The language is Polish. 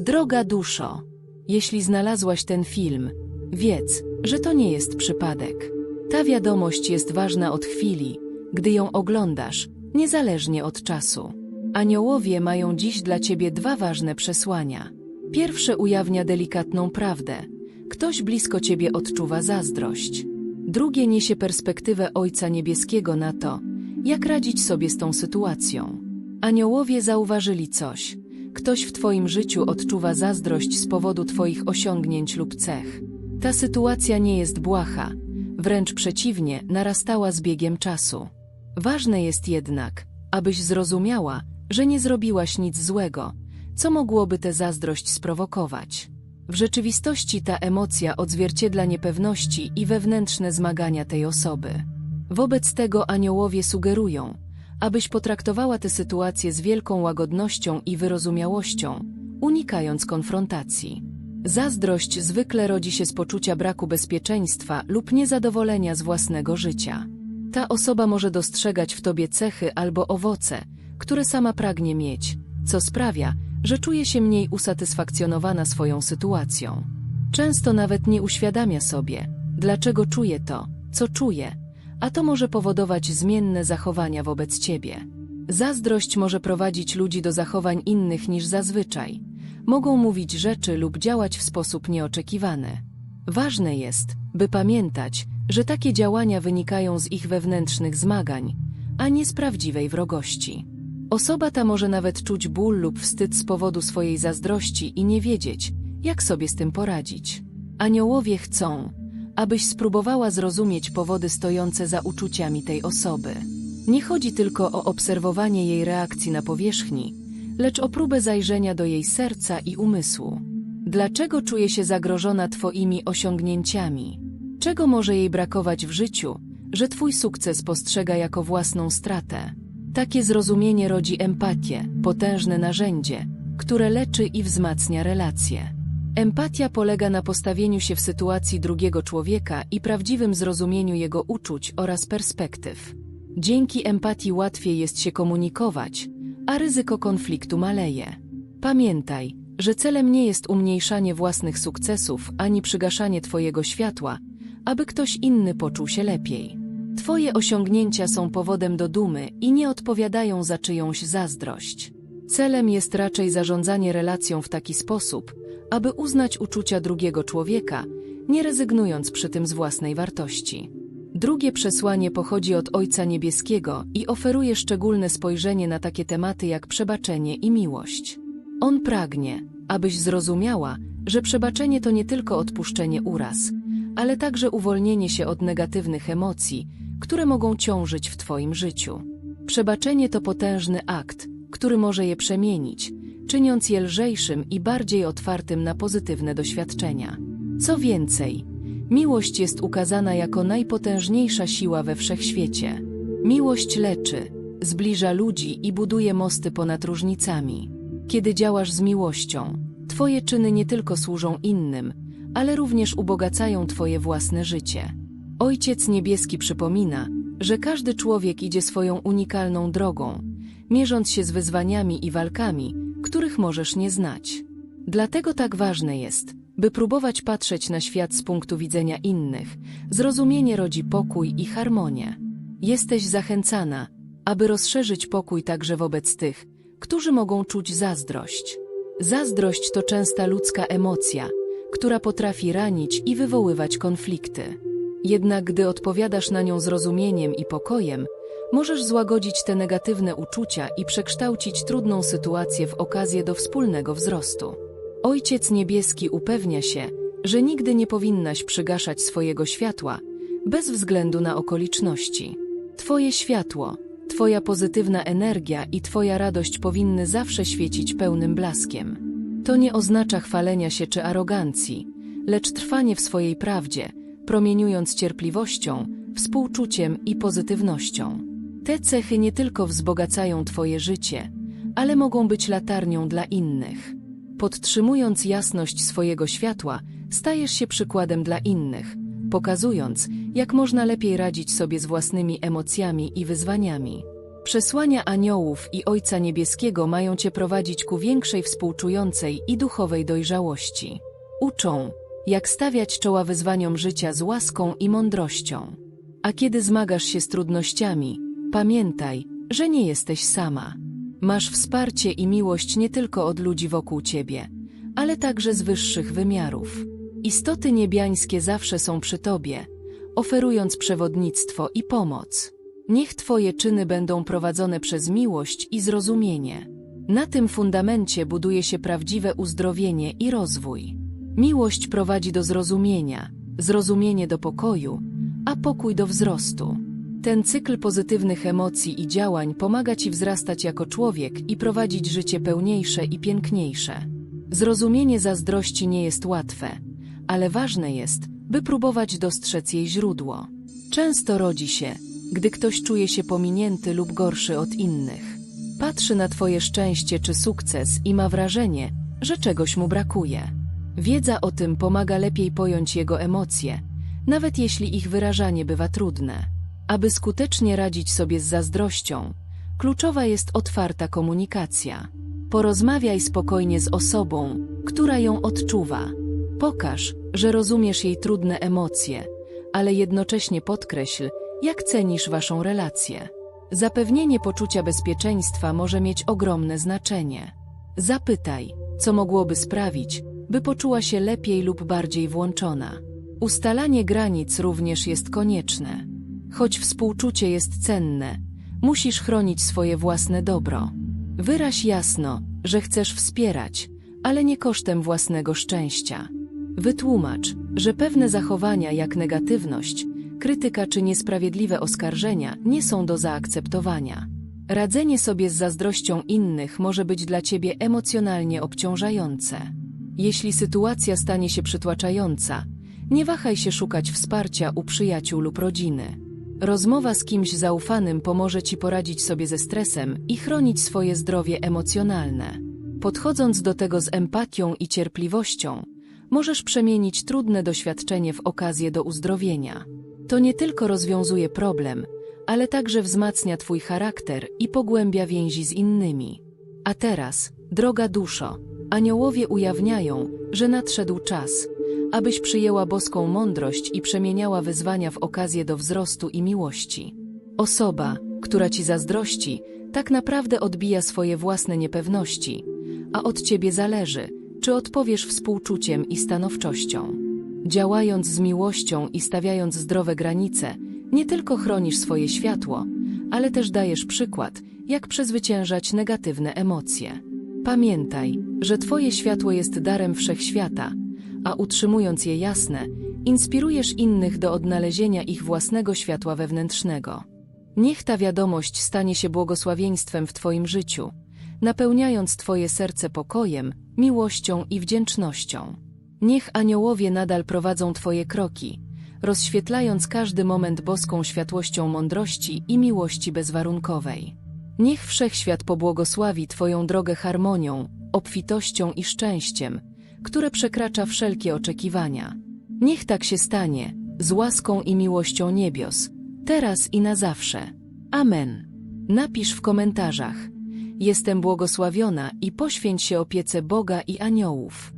Droga duszo, jeśli znalazłaś ten film, wiedz, że to nie jest przypadek. Ta wiadomość jest ważna od chwili, gdy ją oglądasz, niezależnie od czasu. Aniołowie mają dziś dla ciebie dwa ważne przesłania. Pierwsze ujawnia delikatną prawdę. Ktoś blisko ciebie odczuwa zazdrość. Drugie niesie perspektywę Ojca Niebieskiego na to, jak radzić sobie z tą sytuacją. Aniołowie zauważyli coś. Ktoś w Twoim życiu odczuwa zazdrość z powodu Twoich osiągnięć lub cech. Ta sytuacja nie jest błaha, wręcz przeciwnie, narastała z biegiem czasu. Ważne jest jednak, abyś zrozumiała, że nie zrobiłaś nic złego, co mogłoby tę zazdrość sprowokować. W rzeczywistości ta emocja odzwierciedla niepewności i wewnętrzne zmagania tej osoby. Wobec tego aniołowie sugerują, abyś potraktowała tę sytuację z wielką łagodnością i wyrozumiałością, unikając konfrontacji. Zazdrość zwykle rodzi się z poczucia braku bezpieczeństwa lub niezadowolenia z własnego życia. Ta osoba może dostrzegać w tobie cechy albo owoce, które sama pragnie mieć, co sprawia, że czuje się mniej usatysfakcjonowana swoją sytuacją. Często nawet nie uświadamia sobie, dlaczego czuje to, co czuje, a to może powodować zmienne zachowania wobec ciebie. Zazdrość może prowadzić ludzi do zachowań innych niż zazwyczaj. Mogą mówić rzeczy lub działać w sposób nieoczekiwany. Ważne jest, by pamiętać, że takie działania wynikają z ich wewnętrznych zmagań, a nie z prawdziwej wrogości. Osoba ta może nawet czuć ból lub wstyd z powodu swojej zazdrości i nie wiedzieć, jak sobie z tym poradzić. Aniołowie chcą, abyś spróbowała zrozumieć powody stojące za uczuciami tej osoby. Nie chodzi tylko o obserwowanie jej reakcji na powierzchni, lecz o próbę zajrzenia do jej serca i umysłu. Dlaczego czuje się zagrożona Twoimi osiągnięciami? Czego może jej brakować w życiu, że Twój sukces postrzega jako własną stratę? Takie zrozumienie rodzi empatię, potężne narzędzie, które leczy i wzmacnia relacje. Empatia polega na postawieniu się w sytuacji drugiego człowieka i prawdziwym zrozumieniu jego uczuć oraz perspektyw. Dzięki empatii łatwiej jest się komunikować, a ryzyko konfliktu maleje. Pamiętaj, że celem nie jest umniejszanie własnych sukcesów ani przygaszanie Twojego światła, aby ktoś inny poczuł się lepiej. Twoje osiągnięcia są powodem do dumy i nie odpowiadają za czyjąś zazdrość. Celem jest raczej zarządzanie relacją w taki sposób, aby uznać uczucia drugiego człowieka, nie rezygnując przy tym z własnej wartości. Drugie przesłanie pochodzi od Ojca Niebieskiego i oferuje szczególne spojrzenie na takie tematy jak przebaczenie i miłość. On pragnie, abyś zrozumiała, że przebaczenie to nie tylko odpuszczenie uraz, ale także uwolnienie się od negatywnych emocji, które mogą ciążyć w Twoim życiu. Przebaczenie to potężny akt, który może je przemienić, czyniąc je lżejszym i bardziej otwartym na pozytywne doświadczenia. Co więcej, miłość jest ukazana jako najpotężniejsza siła we wszechświecie. Miłość leczy, zbliża ludzi i buduje mosty ponad różnicami. Kiedy działasz z miłością, Twoje czyny nie tylko służą innym, ale również ubogacają Twoje własne życie. Ojciec Niebieski przypomina, że każdy człowiek idzie swoją unikalną drogą, mierząc się z wyzwaniami i walkami, których możesz nie znać. Dlatego tak ważne jest, by próbować patrzeć na świat z punktu widzenia innych. Zrozumienie rodzi pokój i harmonię. Jesteś zachęcana, aby rozszerzyć pokój także wobec tych, którzy mogą czuć zazdrość. Zazdrość to częsta ludzka emocja, która potrafi ranić i wywoływać konflikty. Jednak gdy odpowiadasz na nią zrozumieniem i pokojem, możesz złagodzić te negatywne uczucia i przekształcić trudną sytuację w okazję do wspólnego wzrostu. Ojciec Niebieski upewnia się, że nigdy nie powinnaś przygaszać swojego światła, bez względu na okoliczności. Twoje światło, Twoja pozytywna energia i Twoja radość powinny zawsze świecić pełnym blaskiem. To nie oznacza chwalenia się czy arogancji, lecz trwanie w swojej prawdzie, promieniując cierpliwością, współczuciem i pozytywnością. Te cechy nie tylko wzbogacają Twoje życie, ale mogą być latarnią dla innych. Podtrzymując jasność swojego światła, stajesz się przykładem dla innych, pokazując, jak można lepiej radzić sobie z własnymi emocjami i wyzwaniami. Przesłania aniołów i Ojca Niebieskiego mają cię prowadzić ku większej współczującej i duchowej dojrzałości. Uczą, jak stawiać czoła wyzwaniom życia z łaską i mądrością. A kiedy zmagasz się z trudnościami, pamiętaj, że nie jesteś sama. Masz wsparcie i miłość nie tylko od ludzi wokół ciebie, ale także z wyższych wymiarów. Istoty niebiańskie zawsze są przy tobie, oferując przewodnictwo i pomoc. Niech twoje czyny będą prowadzone przez miłość i zrozumienie. Na tym fundamencie buduje się prawdziwe uzdrowienie i rozwój. Miłość prowadzi do zrozumienia, zrozumienie do pokoju, a pokój do wzrostu. Ten cykl pozytywnych emocji i działań pomaga ci wzrastać jako człowiek i prowadzić życie pełniejsze i piękniejsze. Zrozumienie zazdrości nie jest łatwe, ale ważne jest, by próbować dostrzec jej źródło. Często rodzi się, gdy ktoś czuje się pominięty lub gorszy od innych. Patrzy na twoje szczęście czy sukces i ma wrażenie, że czegoś mu brakuje. Wiedza o tym pomaga lepiej pojąć jego emocje, nawet jeśli ich wyrażanie bywa trudne. Aby skutecznie radzić sobie z zazdrością, kluczowa jest otwarta komunikacja. Porozmawiaj spokojnie z osobą, która ją odczuwa. Pokaż, że rozumiesz jej trudne emocje, ale jednocześnie podkreśl, jak cenisz waszą relację. Zapewnienie poczucia bezpieczeństwa może mieć ogromne znaczenie. Zapytaj, co mogłoby sprawić, by poczuła się lepiej lub bardziej włączona. Ustalanie granic również jest konieczne. Choć współczucie jest cenne, musisz chronić swoje własne dobro. Wyraź jasno, że chcesz wspierać, ale nie kosztem własnego szczęścia. Wytłumacz, że pewne zachowania jak negatywność, krytyka czy niesprawiedliwe oskarżenia nie są do zaakceptowania. Radzenie sobie z zazdrością innych może być dla ciebie emocjonalnie obciążające. Jeśli sytuacja stanie się przytłaczająca, nie wahaj się szukać wsparcia u przyjaciół lub rodziny. Rozmowa z kimś zaufanym pomoże ci poradzić sobie ze stresem i chronić swoje zdrowie emocjonalne. Podchodząc do tego z empatią i cierpliwością, możesz przemienić trudne doświadczenie w okazję do uzdrowienia. To nie tylko rozwiązuje problem, ale także wzmacnia Twój charakter i pogłębia więzi z innymi. A teraz, droga duszo, aniołowie ujawniają, że nadszedł czas, abyś przyjęła boską mądrość i przemieniała wyzwania w okazję do wzrostu i miłości. Osoba, która ci zazdrości, tak naprawdę odbija swoje własne niepewności, a od ciebie zależy, czy odpowiesz współczuciem i stanowczością. Działając z miłością i stawiając zdrowe granice, nie tylko chronisz swoje światło, ale też dajesz przykład, jak przezwyciężać negatywne emocje. Pamiętaj, że Twoje światło jest darem wszechświata, a utrzymując je jasne, inspirujesz innych do odnalezienia ich własnego światła wewnętrznego. Niech ta wiadomość stanie się błogosławieństwem w Twoim życiu, napełniając Twoje serce pokojem, miłością i wdzięcznością. Niech aniołowie nadal prowadzą Twoje kroki, rozświetlając każdy moment boską światłością mądrości i miłości bezwarunkowej. Niech wszechświat pobłogosławi Twoją drogę harmonią, obfitością i szczęściem, które przekracza wszelkie oczekiwania. Niech tak się stanie, z łaską i miłością niebios, teraz i na zawsze. Amen. Napisz w komentarzach. Jestem błogosławiona i poświęć się opiece Boga i aniołów.